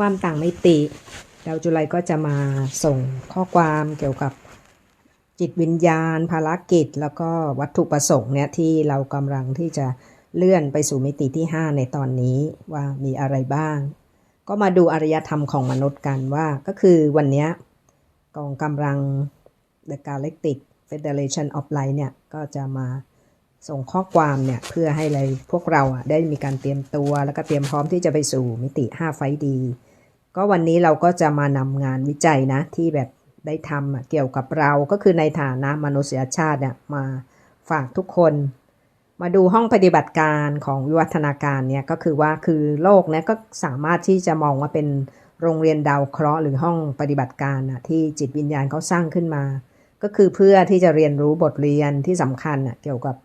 ความต่างมิติ ดาวจุไลก็จะมาส่งข้อความเกี่ยวกับจิตวิญญาณ ภารกิจ แล้วก็วัตถุประสงค์เนี่ยที่เรากำลังที่จะเลื่อนไปสู่มิติที่ 5 ในตอนนี้ว่ามีอะไรบ้าง ก็มาดูอารยธรรมของมนุษย์กันว่าก็คือวันนี้กองกำลัง The Galactic Federation of Light เนี่ยก็จะมาส่งข้อความเนี่ยเพื่อให้เลยพวกเราอะได้มีการเตรียมตัว แล้วก็เตรียมพร้อมที่จะไปสู่มิติ 5 ไฟดี ก็วันนี้เราก็จะมานำงานวิจัยนะ ที่แบบได้ทำเกี่ยวกับเราก็คือในฐานะมนุษยชาติเนี่ยมาฝากทุกคน มาดูห้องปฏิบัติการของวิวัฒนาการเนี่ยก็คือว่าคือโลกเนี่ยก็สามารถที่จะมองว่าเป็นโรงเรียนดาวเคราะห์หรือห้องปฏิบัติการอะที่จิตวิญญาณเขาสร้างขึ้นมา ก็คือเพื่อที่จะเรียนรู้บทเรียนที่สำคัญอะเกี่ยวกับ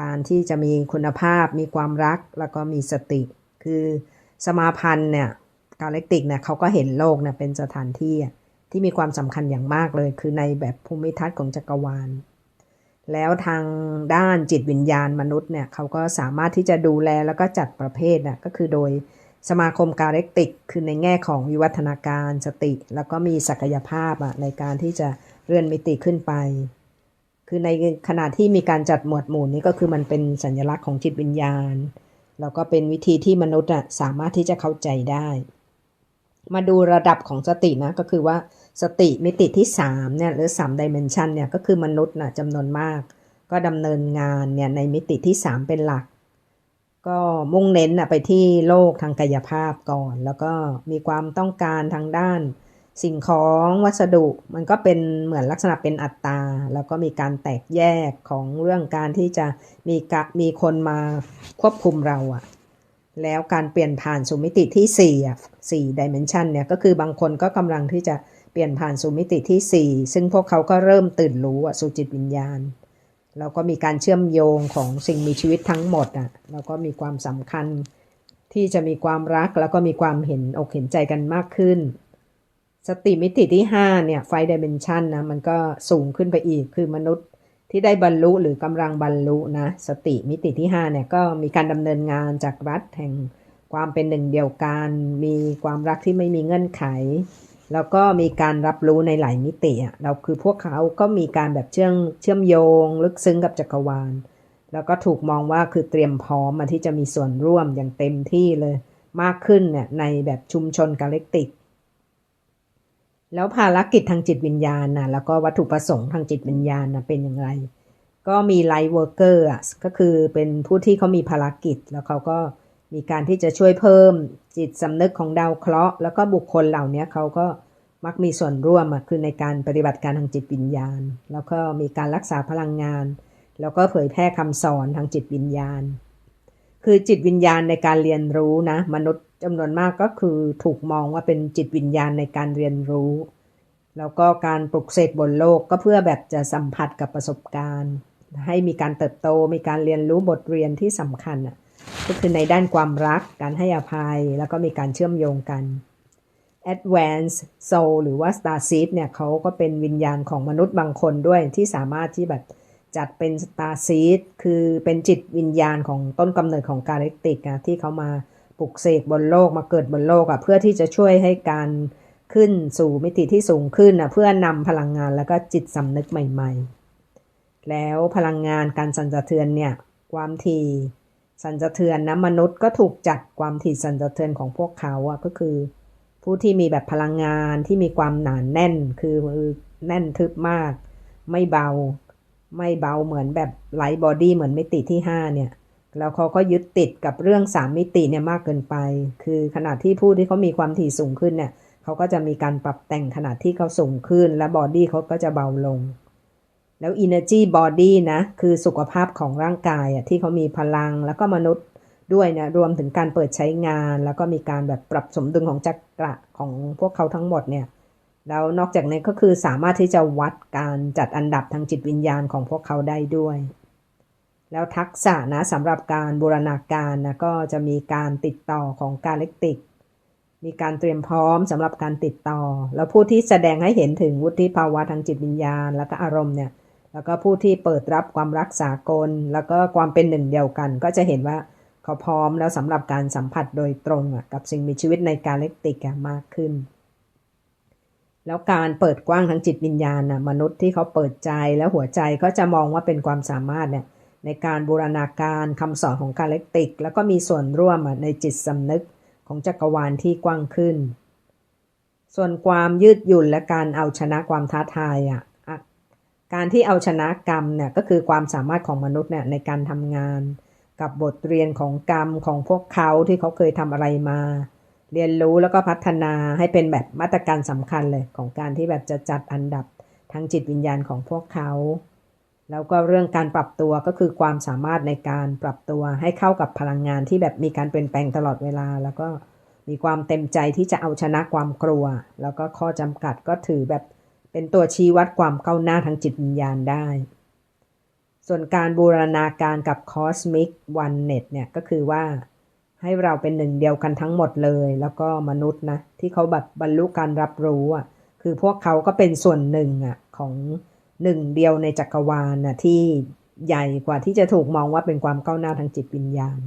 การที่จะมีคุณภาพ มีความรักแล้วก็มีสติ คือสมาพันธ์เนี่ย กาแล็กติกเนี่ยเขาก็เห็นโลกเนี่ยเป็นสถานที่ที่มีความสำคัญอย่างมากเลย คือในแบบภูมิทัศน์ของจักรวาล แล้วทางด้านจิตวิญญาณมนุษย์เนี่ยเขาก็สามารถที่จะดูแลแล้วก็จัดประเภทน่ะก็คือโดยสมาคมกาเล็กติก คือในแง่ของวิวัฒนาการสติ แล้วก็มีศักยภาพอะในการที่จะเลื่อนมิติขึ้นไป คือในขณะที่มีการจัดหมวดหมู่นี้ก็คือมันเป็นสัญลักษณ์ของจิตวิญญาณ แล้วก็เป็นวิธีที่มนุษย์อะสามารถที่จะเข้าใจได้ มาดูระดับของสตินะก็คือว่าสติมิติที่3เนี่ยหรือ3 dimension เนี่ยก็คือมนุษย์นะจำนวนมาก ก็ดำเนินงานเนี่ยในมิติที่ 3 เป็นหลัก ก็มุ่งเน้นนะไปที่โลกทางกายภาพก่อน แล้วก็มีความต้องการทางด้าน สิ่งของวัสดุมันก็เป็นเหมือนลักษณะเป็นอัตตา แล้วก็มีการแตกแยกของเรื่องการที่จะมีกะมีคนมาควบคุมเราอะ แล้วการเปลี่ยนผ่านสู่มิติที่4อะ4 dimension เนี่ยก็คือบางคนก็กำลังที่จะเปลี่ยนผ่านสู่มิติที่ 4 ซึ่งพวกเขาก็เริ่มตื่นรู้อะสู่จิตวิญญาณ แล้วก็มีการเชื่อมโยงของสิ่งมีชีวิตทั้งหมดอะแล้วก็มีความสำคัญที่จะมีความรักแล้วก็มีความเห็นอกเห็นใจกันมากขึ้น สติมิติที่ 5 เนี่ยไฟดิเมนชันนะมันก็สูงขึ้นไปอีกคือมนุษย์ ที่ได้บรรลุหรือกำลังบรรลุนะสติมิติที่5เนี่ยก็มีการดำเนินงานจากรัฐแห่งความเป็นหนึ่งเดียวกัน มีความรักที่ไม่มีเงื่อนไข แล้วก็มีการรับรู้ในหลายมิติอะเราคือพวกเขาก็มีการแบบเชื่อมเชื่อมโยง ลึกซึ้งกับจักรวาล แล้วก็ถูกมองว่าคือเตรียมพร้อมมาที่จะมีส่วนร่วมอย่างเต็มที่เลย มากขึ้นเนี่ยในแบบชุมชนกาเล็กติก แล้วภารกิจทางจิตวิญญาณนะแล้วก็วัตถุประสงค์ทางจิตวิญญาณนะเป็นอย่างไร ก็มีไลท์เวิร์กเกอร์อะก็คือเป็นผู้ที่เขามีภารกิจ แล้วเขาก็มีการที่จะช่วยเพิ่มจิตสำนึกของดาวเคราะห์แล้วก็บุคคลเหล่านี้เขาก็มักมีส่วนร่วมคือในการปฏิบัติการทางจิตวิญญาณ แล้วก็มีการรักษาพลังงาน แล้วก็เผยแพร่คำสอนทางจิตวิญญาณ คือจิตวิญญาณในการเรียนรู้นะ มนุษย์จำนวนมากก็คือถูกมองว่าเป็นจิตวิญญาณในการเรียนรู้ แล้วก็การปลุกเสกบนโลกก็เพื่อแบบจะสัมผัสกับประสบการณ์ ให้มีการเติบโตมีการเรียนรู้บทเรียนที่สำคัญอะก็คือในด้านความรัก การให้อภัย แล้วก็มีการเชื่อมโยงกัน Advanced Soul หรือว่า Star Seed เนี่ยเขาก็เป็นวิญญาณของมนุษย์บางคนด้วยที่สามารถที่แบบ จัดเป็น Star Seed คือเป็นจิตวิญญาณของต้นกำเนิดของกาแล็กติกอะที่เขามาปลุกเสกบนโลกมาเกิดบนโลกอะเพื่อที่จะช่วยให้การขึ้นสู่มิติที่สูงขึ้นอะเพื่อนำพลังงานแล้วก็จิตสำนึกใหม่ ๆ แล้วพลังงานการสั่นสะเทือนเนี่ยความถี่สั่นสะเทือนนะมนุษย์ก็ถูกจัดความถี่สั่นสะเทือนของพวกเขาอะก็คือ ผู้ที่มีแบบพลังงานที่มีความหนานแน่นคือแน่นทึบมาก ไม่เบา ไม่เบาเหมือนแบบไลท์บอดี้เหมือนมิติที่5เนี่ย แล้วเขาก็ยึดติดกับเรื่อง3มิติเนี่ยมากเกินไป คือขนาดที่ผู้ที่เขามีความถี่สูงขึ้นเนี่ยเขาก็จะมีการปรับแต่งขนาดที่เขาสูงขึ้น และบอดี้เขาก็จะเบาลง แล้ว Energy Body นะ คือสุขภาพของร่างกายอะที่เขามีพลังแล้วก็มนุษย์ด้วยเนี่ยรวมถึงการเปิดใช้งาน แล้วก็มีการแบบปรับสมดุลของจักระของพวกเขาทั้งหมดเนี่ย แล้วนอกจากนี้ก็คือสามารถที่จะวัดการจัดอันดับทางจิตวิญญาณของพวกเขาได้ด้วย แล้วทักษะนะสำหรับการบูรณาการนะก็จะมีการติดต่อของกาเล็กติก มีการเตรียมพร้อมสำหรับการติดต่อ แล้วผู้ที่แสดงให้เห็นถึงวุฒิภาวะทางจิตวิญญาณ แล้วก็อารมณ์เนี่ยแล้วก็ผู้ที่เปิดรับความรักสากล แล้วก็ความเป็นหนึ่งเดียวกัน ก็จะเห็นว่าเขาพร้อมแล้วสำหรับการสัมผัสโดยตรงกับสิ่งมีชีวิตในกาเล็กติกมากขึ้น แล้วการเปิดกว้างทางจิตวิญญาณนะมนุษย์ที่เขาเปิดใจแล้วหัวใจก็จะมองว่าเป็นความสามารถเนี่ยในการบูรณาการคำสอนของกาเล็กติก แล้วก็มีส่วนร่วมในจิตสำนึกของจักรวาลที่กว้างขึ้น ส่วนความยืดหยุ่นและการเอาชนะความท้าทายอะการที่เอาชนะกรรมเนี่ยก็คือความสามารถของมนุษย์เนี่ยในการทำงาน กับบทเรียนของกรรมของพวกเขาที่เขาเคยทำอะไรมา เรียนรู้แล้วก็พัฒนาให้เป็นแบบมาตรการสำคัญเลยของการที่แบบจะจัดอันดับทางจิตวิญญาณของพวกเขา แล้วก็เรื่องการปรับตัวก็คือความสามารถในการปรับตัวให้เข้ากับพลังงานที่แบบมีการเปลี่ยนแปลงตลอดเวลา แล้วก็มีความเต็มใจที่จะเอาชนะความกลัว แล้วก็ข้อจำกัดก็ถือแบบเป็นตัวชี้วัดความก้าวหน้าทางจิตวิญญาณได้ ส่วนการบูรณาการกับ Cosmic One Net เนี่ยก็คือว่า ให้เราเป็นหนึ่งเดียวกันทั้งหมดเลย แล้วก็มนุษย์นะ ที่เขาแบบบรรลุการรับรู้อะ คือพวกเขาก็เป็นส่วนหนึ่งอะของหนึ่งเดียวในจักรวาลนะที่ใหญ่กว่าที่จะถูกมองว่าเป็นความก้าวหน้าทางจิตวิญญาณ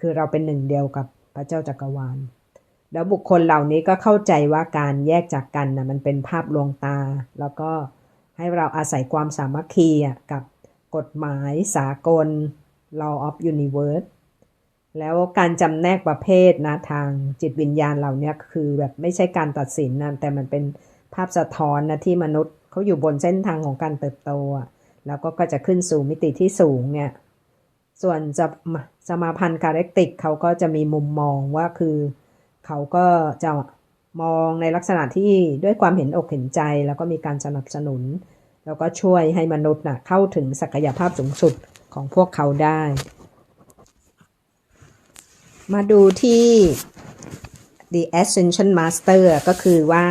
คือเราเป็นหนึ่งเดียวกับพระเจ้าจักรวาล แล้วบุคคลเหล่านี้ก็เข้าใจว่าการแยกจากกันนะมันเป็นภาพลวงตา แล้วก็ให้เราอาศัยความสามัคคีกับกฎหมายสากล law of universe แล้วการจำแนกประเภทนะทางจิตวิญญาณเหล่านี้คือแบบไม่ใช่การตัดสินนะแต่มันเป็นภาพสะท้อนนะที่มนุษย์เขาอยู่บนเส้นทางของการเติบโตอะแล้วก็ก็จะขึ้นสู่มิติที่สูงเนี่ย ส่วนจะสมาพันธ์การเล็กติกเขาก็จะมีมุมมองว่าคือเขาก็จะมองในลักษณะที่ด้วยความเห็นอกเห็นใจ แล้วก็มีการสนับสนุน แล้วก็ช่วยให้มนุษย์นะ่ะเข้าถึงศักยภาพสูงสุดของพวกเขาได้ มาดูที่ The Ascension Master ก็คือว่า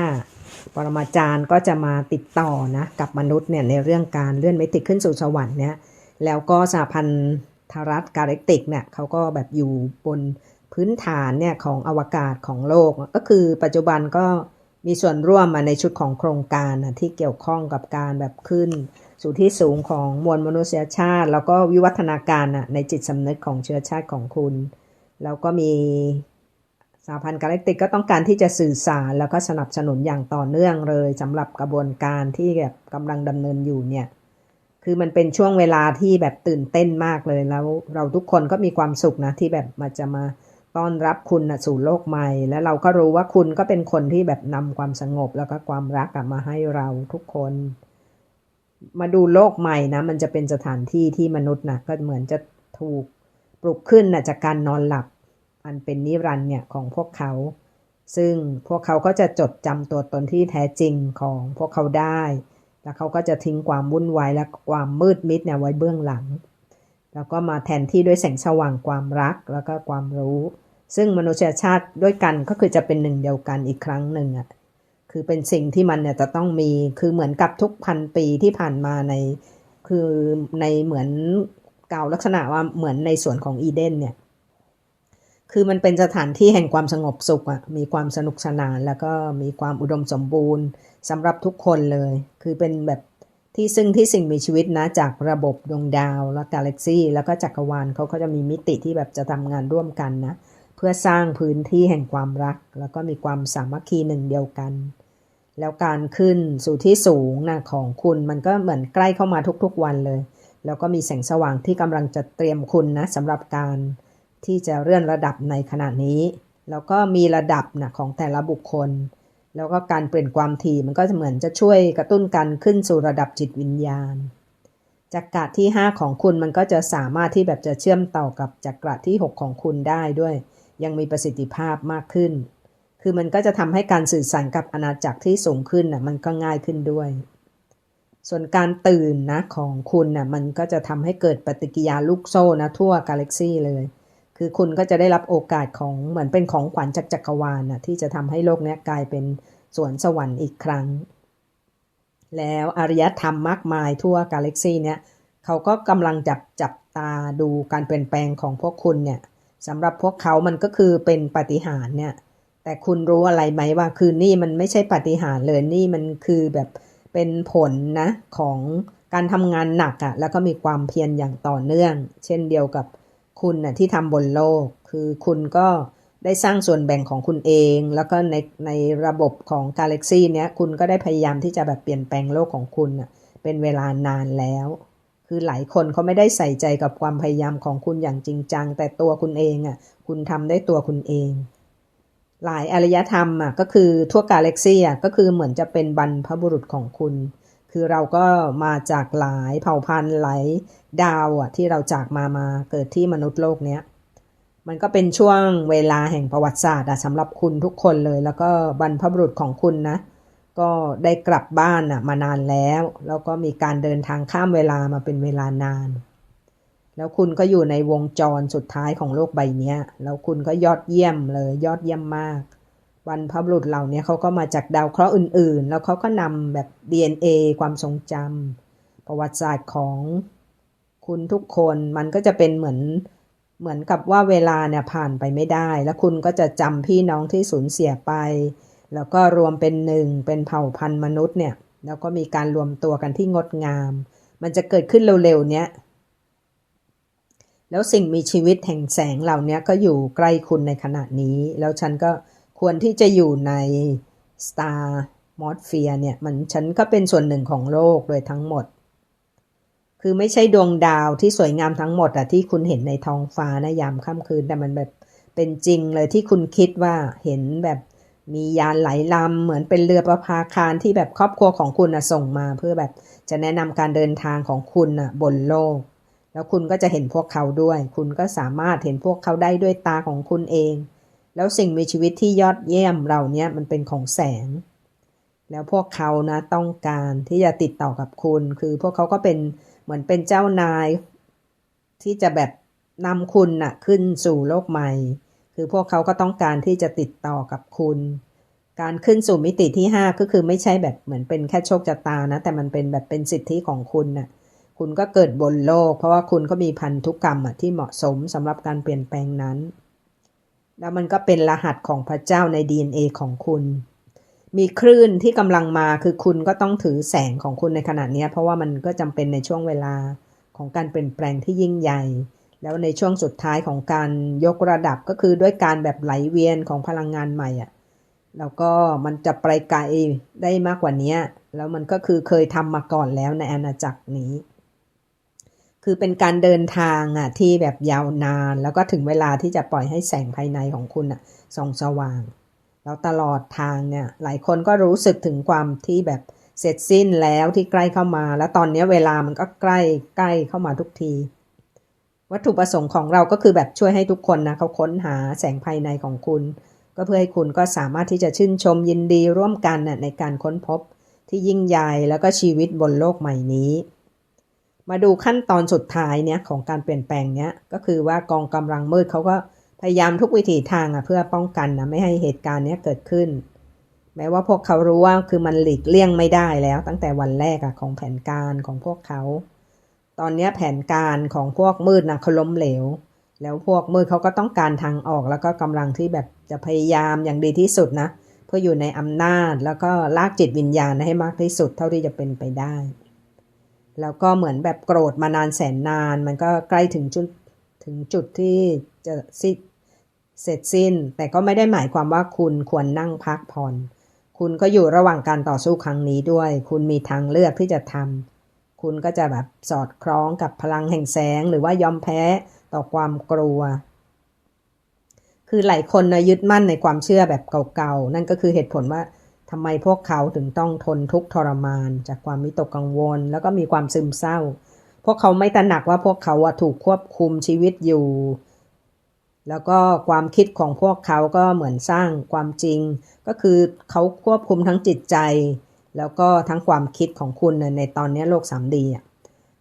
ปรมาจารย์ก็จะมาติดต่อนะกับมนุษย์เนี่ยในเรื่องการเลื่อนมิติขึ้นสู่สวรรค์เนี่ยแล้วก็สหพันธรัฐกาเล็กติกเนี่ยเขาก็แบบอยู่บนพื้นฐานเนี่ยของอวกาศของโลก ก็คือปัจจุบันก็มีส่วนร่วมมาในชุดของโครงการนะที่เกี่ยวข้องกับการแบบขึ้น สู่ที่สูงของมวลมนุษยชาติ แล้วก็วิวัฒนาการนะในจิตสำนึกของเชื้อชาติของคุณ แล้วก็มีสหพันธ์กาแล็กติกก็ต้องการที่จะสื่อสารแล้วก็สนับสนุนอย่างต่อเนื่องเลยสำหรับกระบวนการที่แบบกำลังดำเนินอยู่เนี่ยคือมันเป็นช่วงเวลาที่แบบตื่นเต้นมากเลยแล้วเราทุกคนก็มีความสุขนะที่แบบมาจะมาต้อนรับคุณนะสู่โลกใหม่ และเราก็รู้ว่าคุณก็เป็นคนที่แบบนำความสงบแล้วก็ความรักมาให้เราทุกคน มาดูโลกใหม่นะ มันจะเป็นสถานที่ที่มนุษย์นะก็เหมือนจะถูกปลุกขึ้นนะจากการนอนหลับ อันเป็นนิรันดร์เนี่ยของพวกเขา ซึ่งพวกเขาก็จะจดจำตัวตนที่แท้จริงของพวกเขาได้ แล้วเขาก็จะทิ้งความวุ่นวายและความมืดมิดเนี่ยไว้เบื้องหลัง แล้วก็มาแทนที่ด้วยแสงสว่างความรักแล้วก็ความรู้ ซึ่งมนุษยชาติด้วยกันก็คือจะเป็นหนึ่งเดียวกันอีกครั้งหนึ่งอะคือเป็นสิ่งที่มันเนี่ยจะต้องมีคือเหมือนกับทุกพันปีที่ผ่านมาในคือในเหมือนกล่าวลักษณะว่าเหมือนในส่วนของอีเดนเนี่ย คือมันเป็นสถานที่แห่งความสงบสุขอะมีความสนุกสนานแล้วก็มีความอุดมสมบูรณ์สำหรับทุกคนเลย คือเป็นแบบที่ซึ่งที่สิ่งมีชีวิตนะ จากระบบดวงดาวและกาแล็กซี่แล้วก็จักรวาลเขาก็จะมีมิติที่แบบจะทำงานร่วมกันนะ เพื่อสร้างพื้นที่แห่งความรัก แล้วก็มีความสามัคคีหนึ่งเดียวกัน แล้วการขึ้นสู่ที่สูงนะของคุณมันก็เหมือนใกล้เข้ามาทุกๆวันเลย แล้วก็มีแสงสว่างที่กำลังจะเตรียมคุณนะสำหรับการ ที่จะเลื่อนระดับในขณะนี้ แล้วก็มีระดับนะของแต่ละบุคคล แล้วก็การเปลี่ยนความถี่มันก็จะเหมือนจะช่วยกระตุ้นการขึ้นสู่ระดับจิตวิญญาณจักระที่ 5 ของคุณมันก็จะสามารถที่แบบจะเชื่อมต่อกับจักระที่ 6 ของคุณได้ด้วย ยังมีประสิทธิภาพมากขึ้น คือมันก็จะทำให้การสื่อสารกับอาณาจักรที่สูงขึ้นนะมันก็ง่ายขึ้นด้วย ส่วนการตื่นนะของคุณนะมันก็จะทำให้เกิดปฏิกิยาลูกโซ่นะทั่วกาแล็กซี่เลย คือคุณก็จะได้รับโอกาสของเหมือนเป็นของขวัญจากจักรวาลนะที่จะทำให้โลกนี้กลายเป็นสวนสวรรค์อีกครั้ง แล้วอารยธรรมมากมายทั่วกาแล็กซีเนี่ยเขาก็กำลังจับจับตาดูการเปลี่ยนแปลงของพวกคุณเนี่ยสำหรับพวกเขามันก็คือเป็นปฏิหารเนี่ย แต่คุณรู้อะไรไหมว่าคือนี่มันไม่ใช่ปฏิหารเลยนี่มันคือแบบเป็นผลนะของการทำงานหนักอะ่ะแล้วก็มีความเพียรอย่างต่อเนื่อง เช่นเดียวกับ คุณน่ะที่ทำบนโลก คือคุณก็ได้สร้างส่วนแบ่งของคุณเอง แล้วก็ในในระบบของกาแล็กซีเนี้ยคุณก็ได้พยายามที่จะแบบเปลี่ยนแปลงโลกของคุณน่ะเป็นเวลานานแล้ว คือหลายคนเขาไม่ได้ใส่ใจกับความพยายามของคุณอย่างจริงจัง แต่ตัวคุณเองอะคุณทำได้ตัวคุณเอง หลายอารยธรรมอะก็คือทั่วกาแล็กซีอะก็คือเหมือนจะเป็นบรรพบุรุษของคุณ คือเราก็มาจากหลายเผ่าพันธุ์หลายดาวอะที่เราจากมามาเกิดที่มนุษย์โลกเนี้ยมันก็เป็นช่วงเวลาแห่งประวัติศาสตร์อะสำหรับคุณทุกคนเลย แล้วก็บรรพบุรุษของคุณนะ ก็ได้กลับบ้านอะมานานแล้ว แล้วก็มีการเดินทางข้ามเวลามาเป็นเวลานาน แล้วคุณก็อยู่ในวงจรสุดท้ายของโลกใบนี้แล้วคุณก็ยอดเยี่ยมเลย ยอดเยี่ยมมาก บรรพบุรุษเหล่านี้เขาก็มาจากดาวเคราะห์อื่นๆ แล้วเขาก็นำแบบ DNA ความทรงจำประวัติศาสตร์ของคุณทุกคนมันก็จะเป็นเหมือนเหมือนกับว่าเวลาเนี่ยผ่านไปไม่ได้ แล้วคุณก็จะจำพี่น้องที่สูญเสียไป แล้วก็รวมเป็นหนึ่งเป็นเผ่าพันธุ์มนุษย์เนี่ยแล้วก็มีการรวมตัวกันที่งดงาม มันจะเกิดขึ้นเร็วๆเนี้ยแล้วสิ่งมีชีวิตแห่งแสงเหล่านี้ก็อยู่ใกล้คุณในขณะนี้ แล้วฉันก็ ควรที่จะอยู่ใน Star m o s p h e r e เนี่ยมันฉันก็เป็นส่วนหนึ่งของโลกโดยทั้งหมด คือไม่ใช่ดวงดาวที่สวยงามทั้งหมดอะที่คุณเห็นในท้องฟ้านะยามค่ำคืนแต่มันแบบเป็นจริงเลยที่คุณคิดว่าเห็นแบบมียานไหลลำเหมือนเป็นเรือประภาคารที่แบบครอบครัวของคุณอะส่งมา เพื่อแบบจะแนะนำการเดินทางของคุณอะบนโลก แล้วคุณก็จะเห็นพวกเขาด้วย คุณก็สามารถเห็นพวกเขาได้ด้วยตาของคุณเอง แล้วสิ่งมีชีวิตที่ยอดเยี่ยมเราเนี้ยมันเป็นของแสง แล้วพวกเขานะต้องการที่จะติดต่อกับคุณ คือพวกเขาก็เป็นเหมือนเป็นเจ้านาย ที่จะแบบนำคุณน่ะขึ้นสู่โลกใหม่ คือพวกเขาก็ต้องการที่จะติดต่อกับคุณ การขึ้นสู่มิติที่ 5 ก็คือไม่ใช่แบบเหมือนเป็นแค่โชคชะตานะ แต่มันเป็นแบบเป็นสิทธิของคุณน่ะคุณก็เกิดบนโลก เพราะว่าคุณก็มีพันธุกรรมอะที่เหมาะสมสำหรับการเปลี่ยนแปลงนั้น แล้วมันก็เป็นรหัสของพระเจ้าใน DNA ของคุณ มีคลื่นที่กำลังมาคือคุณก็ต้องถือแสงของคุณในขณะนี้เพราะว่ามันก็จำเป็นในช่วงเวลาของการเปลี่ยนแปลงที่ยิ่งใหญ่ แล้วในช่วงสุดท้ายของการยกระดับก็คือด้วยการแบบไหลเวียนของพลังงานใหม่อะแล้วก็มันจะไปไกลได้มากกว่านี้แล้วมันก็คือเคยทำมาก่อนแล้วในอาณาจักรนี้ คือเป็นการเดินทางอะที่แบบยาวนาน แล้วก็ถึงเวลาที่จะปล่อยให้แสงภายในของคุณอะส่องสว่าง แล้วตลอดทางเนี่ยหลายคนก็รู้สึกถึงความที่แบบเสร็จสิ้นแล้วที่ใกล้เข้ามา แล้วตอนนี้เวลามันก็ใกล้ใกล้เข้ามาทุกที วัตถุประสงค์ของเราก็คือแบบช่วยให้ทุกคนนะเขาค้นหาแสงภายในของคุณ ก็เพื่อให้คุณก็สามารถที่จะชื่นชมยินดีร่วมกันนะในการค้นพบที่ยิ่งใหญ่แล้วก็ชีวิตบนโลกใหม่นี้ มาดูขั้นตอนสุดท้ายเนี่ยของการเปลี่ยนแปลงเนี้ยก็คือว่ากองกำลังมืดเขาก็พยายามทุกวิถีทางอะเพื่อป้องกันนะไม่ให้เหตุการณ์เนี้ยเกิดขึ้น แม้ว่าพวกเขารู้ว่าคือมันหลีกเลี่ยงไม่ได้แล้ว ตั้งแต่วันแรกอะของแผนการของพวกเขา ตอนนี้แผนการของพวกมืดนะเขาล้มเหลว แล้วพวกมืดเขาก็ต้องการทางออกแล้วก็กำลังที่แบบจะพยายามอย่างดีที่สุดนะเพื่ออยู่ในอำนาจแล้วก็ลากจิตวิญญาณให้มากที่สุดเท่าที่จะเป็นไปได้ แล้วก็เหมือนแบบโกรธมานานแสนนาน มันก็ใกล้ถึงจุดถึงจุดที่จะสิเสร็จสิ้น แต่ก็ไม่ได้หมายความว่าคุณควรนั่งพักผ่อน คุณก็อยู่ระหว่างการต่อสู้ครั้งนี้ด้วย คุณมีทางเลือกที่จะทำคุณก็จะแบบสอดคล้องกับพลังแห่งแสง หรือว่ายอมแพ้ต่อความกลัว คือหลายคนนะยึดมั่นในความเชื่อแบบเก่าๆ นั่นก็คือเหตุผลว่า ทำไมพวกเขาถึงต้องทนทุกข์ทรมาน จากความมิตกกังวล แล้วก็มีความซึมเศร้า พวกเขาไม่ตระหนักว่าพวกเขาถูกควบคุมชีวิตอยู่ แล้วก็ความคิดของพวกเขาก็เหมือนสร้างความจริง ก็คือเขาควบคุมทั้งจิตใจ แล้วก็ทั้งความคิดของคุณในตอนนี้โลกสามดี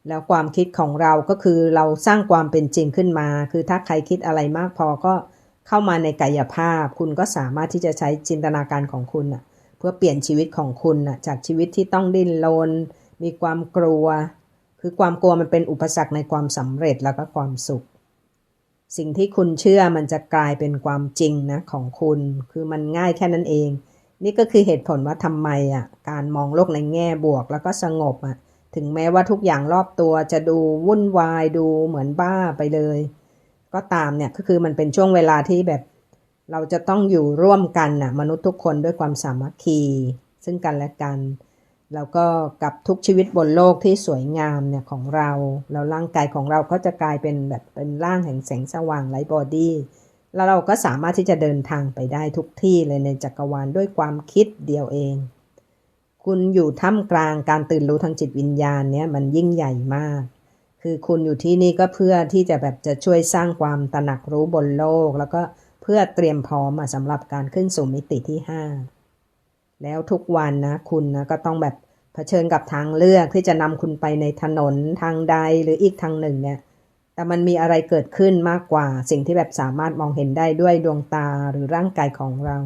แล้วความคิดของเราก็คือเราสร้างความเป็นจริงขึ้นมา คือถ้าใครคิดอะไรมากพอก็เข้ามาในกายภาพ คุณก็สามารถที่จะใช้จินตนาการของคุณอะ พื่อเปลี่ยนชีวิตของคุณอะจากชีวิตที่ต้องดิ้นรนมีความกลัว คือความกลัวมันเป็นอุปสรรคในความสำเร็จแล้วก็ความสุข สิ่งที่คุณเชื่อมันจะกลายเป็นความจริงนะของคุณ คือมันง่ายแค่นั้นเอง นี่ก็คือเหตุผลว่าทำไมอะการมองโลกในแง่บวกแล้วก็สงบอะถึงแม้ว่าทุกอย่างรอบตัวจะดูวุ่นวายดูเหมือนบ้าไปเลย ก็ตามเนี่ยก็คือมันเป็นช่วงเวลาที่แบบ เราจะต้องอยู่ร่วมกันน่ะมนุษย์ทุกคนด้วยความสามัคคี ซึ่งกันและกัน แล้วก็กับทุกชีวิตบนโลกที่สวยงามเนี่ยของเรา แล้วร่างกายของเราก็จะกลายเป็นแบบเป็นร่างแห่งแสงสว่างไลท์บอดี้แล้วเราก็สามารถที่จะเดินทางไปได้ทุกที่เลยในจักรวาลด้วยความคิดเดียวเอง คุณอยู่ท่ามกลางการตื่นรู้ทางจิตวิญญาณเนี่ยมันยิ่งใหญ่มาก คือคุณอยู่ที่นี่ก็เพื่อที่จะแบบจะช่วยสร้างความตระหนักรู้บนโลก แล้วก็ เพื่อเตรียมพร้อมสำหรับการขึ้นสู่มิติที่ 5 แล้วทุกวันนะ คุณนะก็ต้องแบบเผชิญกับทางเลือกที่จะนำคุณไปในถนนทางใดหรืออีกทางหนึ่งเนี่ย แต่มันมีอะไรเกิดขึ้นมากกว่า สิ่งที่แบบสามารถมองเห็นได้ด้วยดวงตาหรือร่างกายของเรา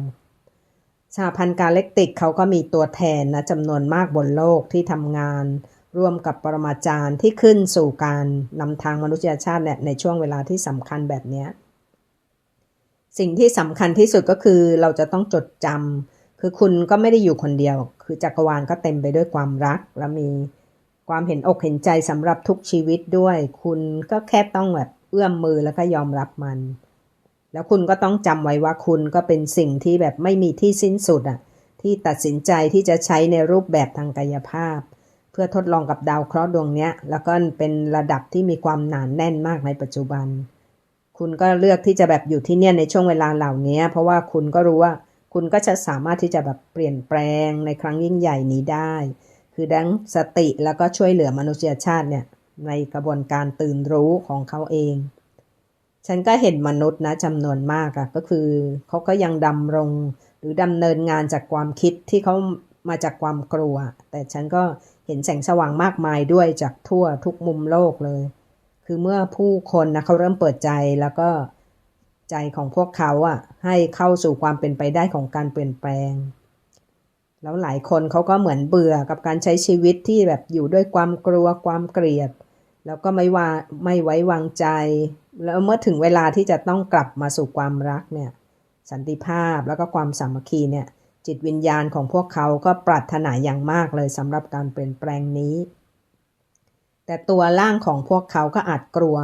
สหพันธ์กาเล็กติกเขาก็มีตัวแทนนะจำนวนมากบนโลกที่ทำงาน ร่วมกับปรมาจารย์ที่ขึ้นสู่การนำทางมนุษยชาติเนี่ยในช่วงเวลาที่สำคัญแบบนี้ สิ่งที่สำคัญที่สุดก็คือเราจะต้องจดจำคือคุณก็ไม่ได้อยู่คนเดียว คือจักรวาลก็เต็มไปด้วยความรัก และมีความเห็นอกเห็นใจสำหรับทุกชีวิตด้วย คุณก็แค่ต้องแบบเอื้อมมือแล้วก็ยอมรับมัน แล้วคุณก็ต้องจำไว้ว่าคุณก็เป็นสิ่งที่แบบไม่มีที่สิ้นสุดอะ ที่ตัดสินใจที่จะใช้ในรูปแบบทางกายภาพ เพื่อทดลองกับดาวเคราะห์ดวงนี้แล้วก็เป็นระดับที่มีความหนานแน่นมากในปัจจุบัน คุณก็เลือกที่จะแบบอยู่ที่เนี่ยในช่วงเวลาเหล่านี้เพราะว่าคุณก็รู้ว่าคุณก็จะสามารถที่จะแบบเปลี่ยนแปลงในครั้งยิ่งใหญ่นี้ได้ คือดังสติแล้วก็ช่วยเหลือมนุษยชาติเนี่ยในกระบวนการตื่นรู้ของเขาเอง ฉันก็เห็นมนุษย์นะจำนวนมากอะก็คือเขาก็ยังดำรงหรือดำเนินงานจากความคิดที่เขามาจากความกลัว แต่ฉันก็เห็นแสงสว่างมากมายด้วยจากทั่วทุกมุมโลกเลย คือเมื่อผู้คนนะเขาเริ่มเปิดใจแล้วก็ใจของพวกเขาอะให้เข้าสู่ความเป็นไปได้ของการเปลี่ยนแปลง แล้วหลายคนเขาก็เหมือนเบื่อกับการใช้ชีวิตที่แบบอยู่ด้วยความกลัวความเกลียด แล้วก็ไม่ว่าไม่ไว้วางใจ แล้วเมื่อถึงเวลาที่จะต้องกลับมาสู่ความรักเนี่ยสันติภาพแล้วก็ความสามัคคีเนี่ยจิตวิญญาณของพวกเขาก็ปรารถนาอย่างมากเลยสำหรับการเปลี่ยนแปลงนี้ แต่ตัวร่างของพวกเขาก็อาจกลัว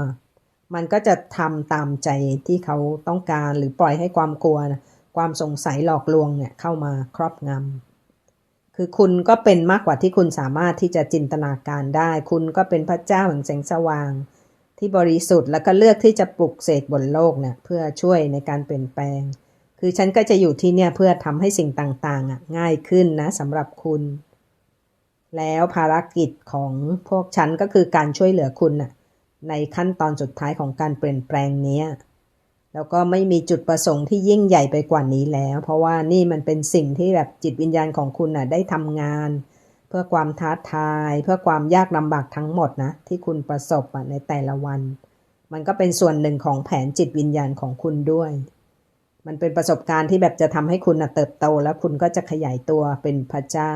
มันก็จะทำตามใจที่เขาต้องการหรือปล่อยให้ความกลัว ความสงสัยหลอกลวงเนี่ยเข้ามาครอบงำคือคุณก็เป็นมากกว่าที่คุณสามารถที่จะจินตนาการได้ คุณก็เป็นพระเจ้าแห่งแสงสว่าง ที่บริสุทธิ์แล้วก็เลือกที่จะปลุกเสกบนโลกเนี่ยเพื่อช่วยในการเปลี่ยนแปลง คือฉันก็จะอยู่ที่เนี่ยเพื่อทำให้สิ่งต่างๆอะง่ายขึ้นนะสำหรับคุณ แล้วภารกิจของพวกฉันก็คือการช่วยเหลือคุณน่ะในขั้นตอนสุดท้ายของการเปลี่ยนแปลงนี้แล้วก็ไม่มีจุดประสงค์ที่ยิ่งใหญ่ไปกว่านี้แล้ว เพราะว่านี่มันเป็นสิ่งที่แบบจิตวิญญาณของคุณน่ะได้ทำงาน เพื่อความท้าทาย เพื่อความยากลำบากทั้งหมดนะที่คุณประสบในแต่ละวัน มันก็เป็นส่วนหนึ่งของแผนจิตวิญญาณของคุณด้วย มันเป็นประสบการณ์ที่แบบจะทำให้คุณเติบโต แล้วคุณก็จะขยายตัวเป็นพระเจ้า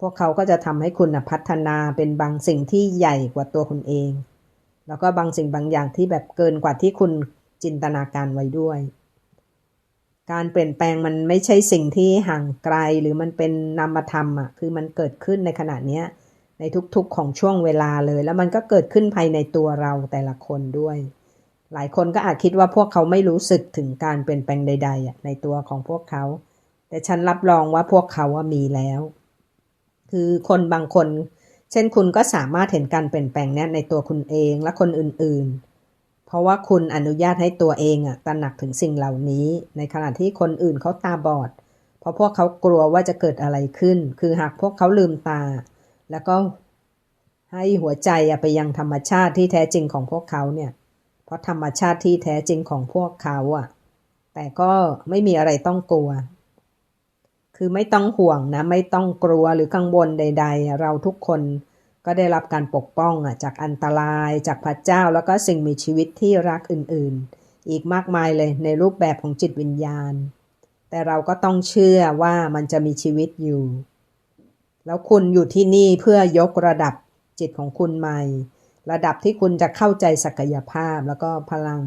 พวกเขาก็จะทำให้คุณพัฒนาเป็นบางสิ่งที่ใหญ่กว่าตัวคุณเอง แล้วก็บางสิ่งบางอย่างที่แบบเกินกว่าที่คุณจินตนาการไว้ด้วย การเปลี่ยนแปลงมันไม่ใช่สิ่งที่ห่างไกลหรือมันเป็นนามธรรมอะคือมันเกิดขึ้นในขณะเนี้ยในทุกๆของช่วงเวลาเลย แล้วมันก็เกิดขึ้นภายในตัวเราแต่ละคนด้วย หลายคนก็อาจคิดว่าพวกเขาไม่รู้สึกถึงการเปลี่ยนแปลงใด ๆ ในตัวของพวกเขา แต่ฉันรับรองว่าพวกเขาว่ามีแล้ว คือคนบางคน เช่นคุณก็สามารถเห็นการเปลี่ยนแปลงนี้ในตัวคุณเองและคนอื่นๆ เพราะว่าคุณอนุญาตให้ตัวเองอะตระหนักถึงสิ่งเหล่านี้ ในขณะที่คนอื่นเขาตาบอด เพราะพวกเขากลัวว่าจะเกิดอะไรขึ้น คือหากพวกเขาลืมตา แล้วก็ให้หัวใจไปยังธรรมชาติที่แท้จริงของพวกเขาเนี่ย เพราะธรรมชาติที่แท้จริงของพวกเขาอะแต่ก็ไม่มีอะไรต้องกลัว คือไม่ต้องห่วงนะ ไม่ต้องกลัวหรือกังวลใด ๆ เราทุกคนก็ได้รับการปกป้องจากอันตรายจากพระเจ้าแล้วก็สิ่งมีชีวิตที่รักอื่นๆ อีกมากมายเลยในรูปแบบของจิตวิญญาณ แต่เราก็ต้องเชื่อว่ามันจะมีชีวิตอยู่ แล้วคุณอยู่ที่นี่เพื่อยกระดับจิตของคุณใหม่ ระดับที่คุณจะเข้าใจศักยภาพแล้วก็พลัง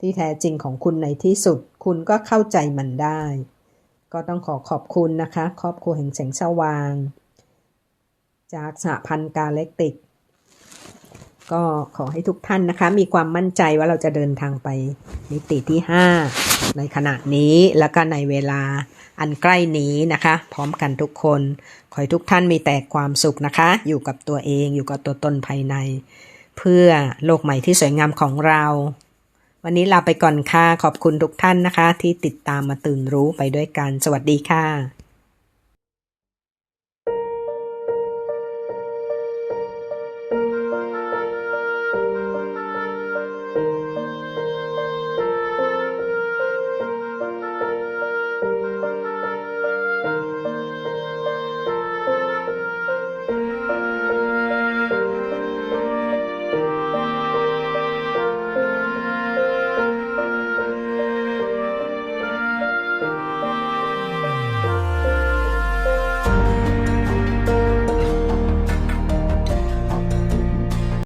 ที่แท้จริงของคุณในที่สุด คุณก็เข้าใจมันได้ ก็ต้องขอขอบคุณนะคะ ครอบครัวแห่งแสงสว่าง จากสหพันธ์กาเล็กติก ก็ขอให้ทุกท่านนะคะ มีความมั่นใจว่าเราจะเดินทางไปมิติที่ 5 ในขณะนี้แล้วก็ในเวลาอันใกล้นี้นะคะ พร้อมกันทุกคน ขอให้ทุกท่านมีแต่ความสุขนะคะ อยู่กับตัวเองอยู่กับตัวตนภายใน เพื่อโลกใหม่ที่สวยงามของเรา วันนี้ลาไปก่อนค่ะ ขอบคุณทุกท่านนะคะ ที่ติดตามมาตื่นรู้ไปด้วยกัน สวัสดีค่ะ